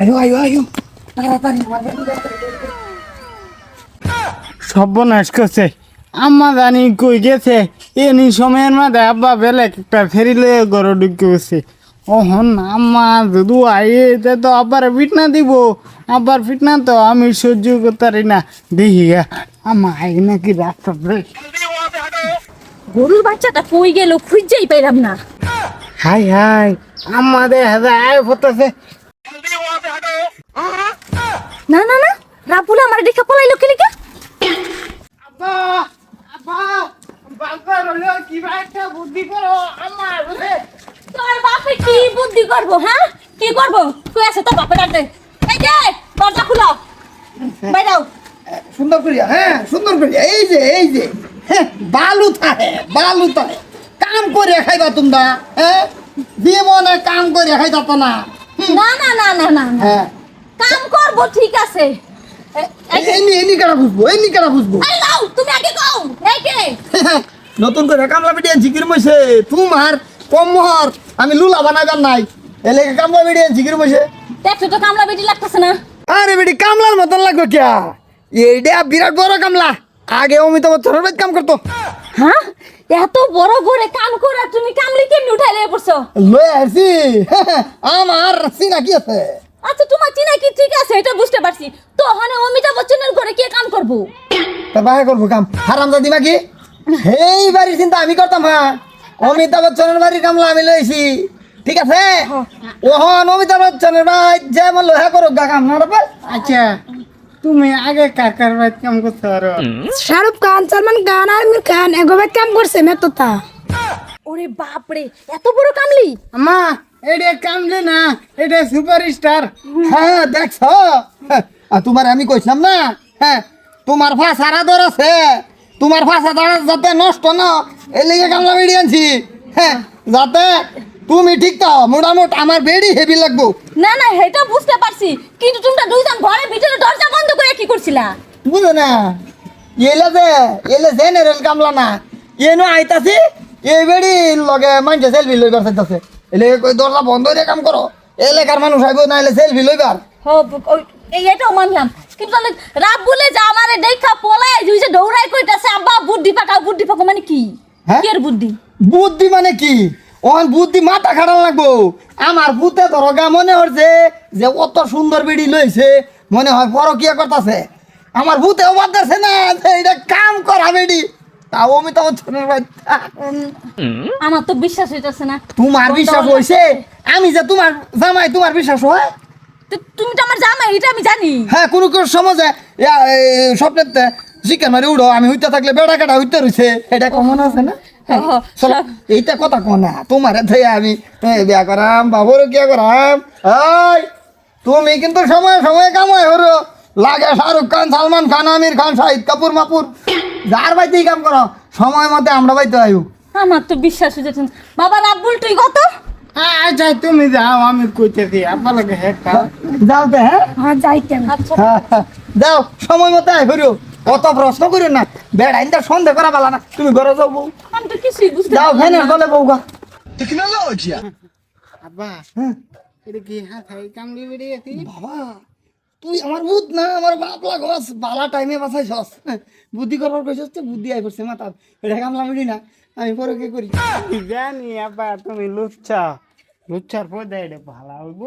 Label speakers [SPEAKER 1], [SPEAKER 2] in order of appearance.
[SPEAKER 1] আয়ো আয়ো আয়ো।
[SPEAKER 2] সর্বনাশ করছে। আম্মা জানি কই গেছে। এনি সময়ের মধ্যে আব্বা বেলে একটা ফেরি লয়ে গরু ঢুকে গেছে ওহন আম্মা যদি আইয়ে তে আব্বার ফিটনা দিব। আব্বার ফিটনা তো আমি সহ্য করতে পারি না। দেখি গা আম্মা আই নাকি রাস্তা
[SPEAKER 3] গরুর বাচ্চাটা কই গেল খুঁজেই পাইলাম না।
[SPEAKER 2] হাই হাই আম্মা দেখা যায় আয় ফতাছে
[SPEAKER 3] না না না রাবুল আমার দেখে পলাইলো কি লিখা
[SPEAKER 2] আব্বা আব্বা বাবা রইল কি একটা বুদ্ধি করো আমার রে
[SPEAKER 3] তোর বাপে কি বুদ্ধি করব হ্যাঁ? কি করব? তুই আছে তোর বাপে ডাকতে এই যে দরজা খুলো। বাইরাও
[SPEAKER 1] সুন্দর করিয়া হ্যাঁ সুন্দর করিয়া। এই যে এই যে হ্যাঁ বালু থাকে বালু থাকে। কাম করে খাইবা তোমরা হ্যাঁ? দিয়ে মনে কাম করে খাইতা তো না
[SPEAKER 3] না না না না না।
[SPEAKER 1] হ্যাঁ।
[SPEAKER 3] করব ঠিক আছে।
[SPEAKER 1] বুঝব বুঝব
[SPEAKER 3] লাও তুমি আগে কও এই কে?
[SPEAKER 1] নতুন করে কামলা জিকির মইছে। তোমার কমহর আমি লুলা বানাইবার নাই। এলে কামলা বিডিয়ান জিকির মইছে?
[SPEAKER 3] দেখছ তো কামলা বেটি লাগতেছে না?
[SPEAKER 1] আরে বেটি কামলার মতন লাগবে কিয়া? এইটা বিরাট বড় কামলা। আগে অমিতাভ বচ্চনের বাড়িতে কাম করতো।
[SPEAKER 3] হ্যাঁ? এত বড় করে কাম করে তুমি কামলি কেমনি উঠাই লয়ে পড়ছো
[SPEAKER 1] লয়ে আসি আমার সিনা কি আছে।
[SPEAKER 3] আচ্ছা তোমার কি ঠিক আছে? এটা বুঝতে পারছি। তো ওখানে অমিতাভ বচ্চনের ঘরে কে কাম করব?
[SPEAKER 1] তা বাহে করব কাম। হারাম দাদি মাকি এই বাড়ির চিন্তা আমি করতাম হ্যাঁ? অমিতাভ বচ্চনের বাড়ির কামলা আমি লইছি। ঠিক আছে? ওহন অমিতাভ বচ্চনের বাড়ি যে আমার লোহা করুক গা কাম না রে
[SPEAKER 2] আচ্ছা তুমি আগে কাকার বাইত কাম করতে পারো
[SPEAKER 4] শাহরুখ খান সালমান খান আমির খান এগোবে কাম করছে মেততা।
[SPEAKER 3] ওরে বাপরে এত বড় কামলি?
[SPEAKER 2] আম্মা এটা কামলে না এটা সুপারস্টার।
[SPEAKER 1] হ্যাঁ দেখছ? আর তোমার আমি কইছিলাম না? হ্যাঁ তোমার আদর আছে। তোমার ভাষা দ্বারা যাতে নষ্ট না এই লেগে কামলা বেড়ি আনছি। হ্যাঁ যাতে তুমি ঠিক তো মোটামুট আমার বেড়ি হেভি লাগবো।
[SPEAKER 3] না না এটা বুঝতে পারছি। কিন্তু তোমরা দুইজন ঘরের ভিতরে দরজা বন্ধ করে কি করছিলা?
[SPEAKER 1] বুঝো না। এলে যে এলে জেনারেল কামলা না। এনো আইতাছি এই বেড়ি লগে মানছে সেলফি লই চাইতাছে। এলে কই দরজা বন্ধ করে কাম করো? এলাকার মানুষ আইব না এলে সেলফি লইবার
[SPEAKER 3] হো ওই- এই এটাও মানলাম। কিন্তু রাব বলে যে আমারে দেখা পলায় যে দৌড়াই কইতাছে আব্বা বুদ্ধি পাকাও বুদ্ধি পাকাও মানে কি?
[SPEAKER 1] হ্যাঁ?
[SPEAKER 3] কি এর বুদ্ধি?
[SPEAKER 1] বুদ্ধি মানে কি? ওখান বুদ্ধি মাথা খাটান লাগবো। আমার ভূতে ধরগা মনে হচ্ছে যে অত সুন্দর বেড়ি লইছে মনে হয় পরকিয়া করতেছে। আমার ভূতেও বাদতেছে না এটা কাম করা বেড়ি। তাও অমিতাভ বচ্চনের বাচ্চা
[SPEAKER 3] আমার তো বিশ্বাস হইতাছে না।
[SPEAKER 1] তোমার বিশ্বাস হয়েছে আমি যে তোমার জামাই তোমার বিশ্বাস হয়?
[SPEAKER 3] তো তুমি তো আমার জামাই এটা আমি জানি।
[SPEAKER 1] হ্যাঁ কোনো কোনো সমাজে স্বপ্নেতে চিকেন মারি উড়ো আমি হইতে থাকলে বেড়া কাটা হইতে রয়েছে এটা কমন আছে না? হ্যাঁ, এইটা কথা কো না। তোমার আমি বিয়া করাম বাবুর কিয়া করাম। এই তুমি কিন্তু সময় সময় কামাই হরো লাগে শাহরুখ খান সালমান খান আমির খান শাহিদ কাপুর মাপুর। যার বাইতেই কাম করো সময় মতে আমরা বাইতে আয়ু
[SPEAKER 3] আমার তো বিশ্বাস না। বাবা রাব্বুল তুই কত?
[SPEAKER 2] যাই তুমি যাও আমি কইতেছি আপনার লাগে হ্যাঁ
[SPEAKER 1] যাও তো হ্যাঁ?
[SPEAKER 4] হ্যাঁ যাইতে
[SPEAKER 3] আচ্ছা
[SPEAKER 1] হ্যাঁ, হ্যাঁ। যাও সময় মতো আয় হরিও। অত প্রশ্ন করিও না। বেড়া ইন্দা সন্দেহ করা পালা না। তুমি ঘরে যাও বউ।
[SPEAKER 3] আমি তো কিছুই বুঝতে
[SPEAKER 1] যাও
[SPEAKER 3] পারলাম
[SPEAKER 1] ফ্যানের
[SPEAKER 3] না।
[SPEAKER 1] তলে বউ গা।
[SPEAKER 2] আব্বা এটা কি হ্যাঁ খাই কামলি বেরিয়েছি
[SPEAKER 1] বাবা। তুই আমার বুধ না আমার বাপ লাগস। বালা টাইমে বাসায় সস বুদ্ধি করবার কইছস তো বুদ্ধি আই করছে মাথা এটা কামলা মিলি না আমি পরে কি করি?
[SPEAKER 2] জানি আপা তুমি লুচ্ছা। লুচ্ছার পর দেয় এটা ভালো হইব।